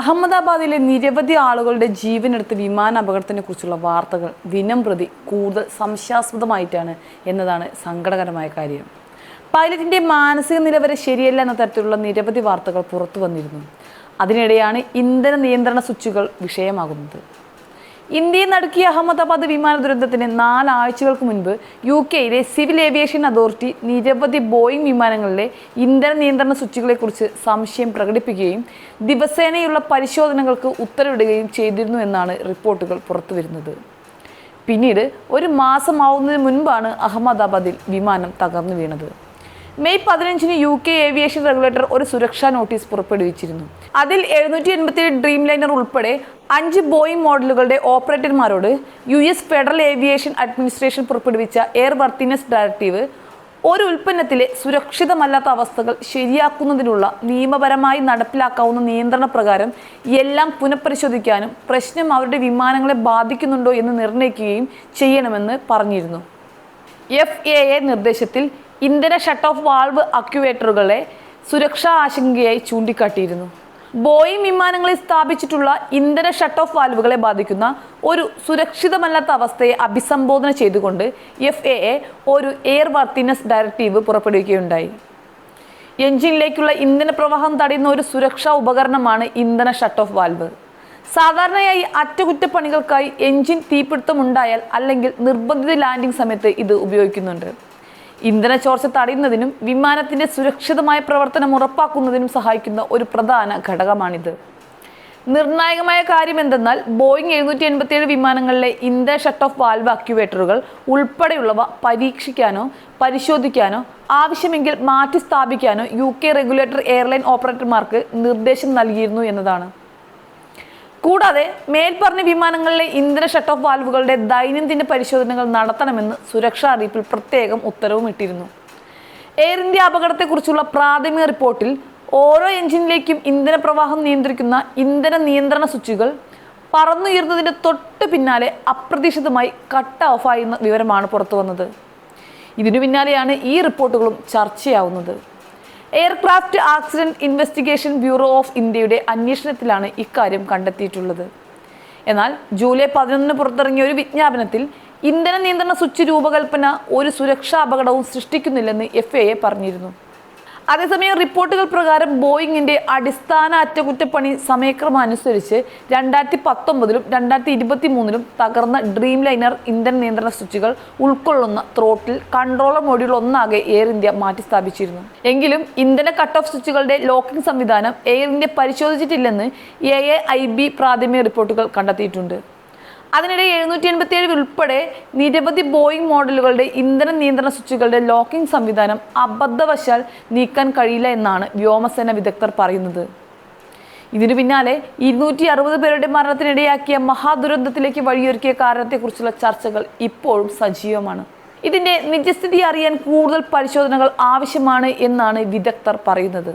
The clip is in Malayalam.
അഹമ്മദാബാദിലെ നിരവധി ആളുകളുടെ ജീവനെടുത്ത് വിമാന അപകടത്തിനെ കുറിച്ചുള്ള വാർത്തകൾ ദിനം പ്രതി കൂടുതൽ സംശയാസ്പദമായിട്ടാണ് എന്നതാണ് സങ്കടകരമായ കാര്യം. പൈലറ്റിന്റെ മാനസിക നില ശരിയല്ല എന്ന തരത്തിലുള്ള നിരവധി വാർത്തകൾ പുറത്തു വന്നിരുന്നു. അതിനിടെയാണ് ഇന്ധന നിയന്ത്രണ സ്വിച്ചുകൾ വിഷയമാകുന്നത്. ഇന്ത്യയെ നടുക്കിയ അഹമ്മദാബാദ് വിമാന ദുരന്തത്തിന് നാലാഴ്ചകൾക്ക് മുൻപ് യു കെയിലെ സിവിൽ ഏവിയേഷൻ അതോറിറ്റി നിരവധി ബോയിങ് വിമാനങ്ങളിലെ ഇന്ധന നിയന്ത്രണ സ്വിച്ചുകളെക്കുറിച്ച് സംശയം പ്രകടിപ്പിക്കുകയും ദിവസേനയുള്ള പരിശോധനകൾക്ക് ഉത്തരവിടുകയും ചെയ്തിരുന്നു എന്നാണ് റിപ്പോർട്ടുകൾ പുറത്തുവരുന്നത്. പിന്നീട് ഒരു മാസമാവുന്നതിന് മുൻപാണ് അഹമ്മദാബാദിൽ വിമാനം തകർന്നു വീണത്. മെയ് പതിനഞ്ചിന് യു കെ ഏവിയേഷൻ റെഗുലേറ്റർ ഒരു സുരക്ഷാ നോട്ടീസ് പുറപ്പെടുവിച്ചിരുന്നു. അതിൽ എഴുന്നൂറ്റി എൺപത്തിയേഴ് ഡ്രീം ലൈനർ ഉൾപ്പെടെ അഞ്ച് ബോയിങ് മോഡലുകളുടെ ഓപ്പറേറ്റർമാരോട് U S federal aviation administration പുറപ്പെടുവിച്ച എയർ വർത്തിനസ് ഡയറക്റ്റീവ് ഒരു ഉൽപ്പന്നത്തിലെ സുരക്ഷിതമല്ലാത്ത അവസ്ഥകൾ ശരിയാക്കുന്നതിനുള്ള നിയമപരമായി നടപ്പിലാക്കാവുന്ന നിയന്ത്രണ പ്രകാരം എല്ലാം പുനഃപരിശോധിക്കാനും പ്രശ്നം അവരുടെ വിമാനങ്ങളെ ബാധിക്കുന്നുണ്ടോ എന്ന് നിർണയിക്കുകയും ചെയ്യണമെന്ന് പറഞ്ഞിരുന്നു. എഫ് എ എ നിർദ്ദേശത്തിൽ ഇന്ധന ഷട്ട് ഓഫ് വാൾവ് അക്യുവേറ്ററുകളെ സുരക്ഷാ ആശങ്കയായി ചൂണ്ടിക്കാട്ടിയിരുന്നു. ബോയിങ് വിമാനങ്ങളിൽ സ്ഥാപിച്ചിട്ടുള്ള ഇന്ധന ഷട്ട് ഓഫ് വാൽവുകളെ ബാധിക്കുന്ന ഒരു സുരക്ഷിതമല്ലാത്ത അവസ്ഥയെ അഭിസംബോധന ചെയ്തുകൊണ്ട് എഫ് എ എ ഒരു എയർ വർത്തിനസ് ഡയറക്റ്റീവ് പുറപ്പെടുവിക്കുകയുണ്ടായി. എഞ്ചിനിലേക്കുള്ള ഇന്ധന പ്രവാഹം തടയുന്ന ഒരു സുരക്ഷാ ഉപകരണമാണ് ഇന്ധന ഷട്ട് ഓഫ് വാൽവ്. സാധാരണയായി അറ്റകുറ്റപ്പണികൾക്കായി എഞ്ചിൻ തീപിടുത്തമുണ്ടായാൽ അല്ലെങ്കിൽ നിർബന്ധിത ലാൻഡിംഗ് സമയത്ത് ഇത് ഉപയോഗിക്കുന്നുണ്ട്. ഇന്ധന ചോർച്ച തടയുന്നതിനും വിമാനത്തിന്റെ സുരക്ഷിതമായ പ്രവർത്തനം ഉറപ്പാക്കുന്നതിനും സഹായിക്കുന്ന ഒരു പ്രധാന ഘടകമാണിത്. നിർണായകമായ കാര്യം എന്തെന്നാൽ ബോയിങ് എഴുന്നൂറ്റി എൺപത്തിയേഴ് വിമാനങ്ങളിലെ ഇന്ധന ഷട്ട് ഓഫ് വാൽവ് ആക്യുവേറ്ററുകൾ ഉൾപ്പെടെയുള്ളവ പരീക്ഷിക്കാനോ പരിശോധിക്കാനോ ആവശ്യമെങ്കിൽ മാറ്റി സ്ഥാപിക്കാനോ യു കെ റെഗുലേറ്റർ എയർലൈൻ ഓപ്പറേറ്റർമാർക്ക് നിർദ്ദേശം നൽകിയിരുന്നു എന്നതാണ്. കൂടാതെ മേൽപ്പറഞ്ഞ വിമാനങ്ങളിലെ ഇന്ധന ഷട്ട് ഓഫ് വാൽവുകളുടെ ദൈനംദിന പരിശോധനകൾ നടത്തണമെന്ന് സുരക്ഷാ അറിയിപ്പിൽ പ്രത്യേകം ഉത്തരവും ഇട്ടിരുന്നു. എയർ ഇന്ത്യ അപകടത്തെക്കുറിച്ചുള്ള പ്രാഥമിക റിപ്പോർട്ടിൽ ഓരോ എഞ്ചിനിലേക്കും ഇന്ധന പ്രവാഹം നിയന്ത്രിക്കുന്ന ഇന്ധന നിയന്ത്രണ സ്വിച്ചുകൾ പറന്നുയർന്നതിന്റെ തൊട്ട് പിന്നാലെ അപ്രതീക്ഷിതമായി കട്ട് ഓഫായി എന്ന വിവരമാണ് പുറത്തു വന്നത് ഇതിനു പിന്നാലെയാണ് ഈ റിപ്പോർട്ടുകളും ചർച്ചയാവുന്നത്. Aircraft accident investigation bureau of ഇന്ത്യയുടെ അന്വേഷണത്തിലാണ് ഇക്കാര്യം കണ്ടെത്തിയിട്ടുള്ളത്. എന്നാൽ ജൂലൈ പതിനൊന്നിന് പുറത്തിറങ്ങിയ ഒരു വിജ്ഞാപനത്തിൽ ഇന്ധന നിയന്ത്രണ സ്വിച്ച് രൂപകൽപ്പന ഒരു സുരക്ഷാ അപകടവും സൃഷ്ടിക്കുന്നില്ലെന്ന് എഫ് എ പറഞ്ഞിരുന്നു. അതേസമയം റിപ്പോർട്ടുകൾ പ്രകാരം ബോയിങ്ങിന്റെ അടിസ്ഥാന അറ്റകുറ്റപ്പണി സമയക്രമം അനുസരിച്ച് രണ്ടായിരത്തി പത്തൊമ്പതിലും രണ്ടായിരത്തി ഇരുപത്തി മൂന്നിലും തകർന്ന ഡ്രീം ലൈനർ ഇന്ധന നിയന്ത്രണ സ്വിച്ചുകൾ ഉൾക്കൊള്ളുന്ന ത്രോട്ടിൽ കൺട്രോളർ മൊഡ്യൂൾ ഒന്നാകെ എയർ ഇന്ത്യ മാറ്റി സ്ഥാപിച്ചിരുന്നു എങ്കിലും ഇന്ധന കട്ട് ഓഫ് സ്വിച്ചുകളുടെ ലോക്കിംഗ് സംവിധാനം എയർ ഇന്ത്യ പരിശോധിച്ചിട്ടില്ലെന്ന് എ ഐ ബി പ്രാഥമിക റിപ്പോർട്ടുകൾ കണ്ടെത്തിയിട്ടുണ്ട്. അതിനിടെ എഴുന്നൂറ്റി എൺപത്തി ഏഴ് ഉൾപ്പെടെ നിരവധി ബോയിങ് മോഡലുകളുടെ ഇന്ധന നിയന്ത്രണ സ്വിച്ചുകളുടെ ലോക്കിംഗ് സംവിധാനം അബദ്ധവശാൽ നീക്കാൻ കഴിയില്ല എന്നാണ് വ്യോമസേന വിദഗ്ധർ പറയുന്നത്. ഇതിനു പിന്നാലെ ഇരുന്നൂറ്റി അറുപത് പേരുടെ മരണത്തിനിടയാക്കിയ മഹാദുരന്തത്തിലേക്ക് വഴിയൊരുക്കിയ കാരണത്തെക്കുറിച്ചുള്ള ചർച്ചകൾ ഇപ്പോഴും സജീവമാണ്. ഇതിന്റെ നിജസ്ഥിതി അറിയാൻ കൂടുതൽ പരിശോധനകൾ ആവശ്യമാണ് എന്നാണ് വിദഗ്ധർ പറയുന്നത്.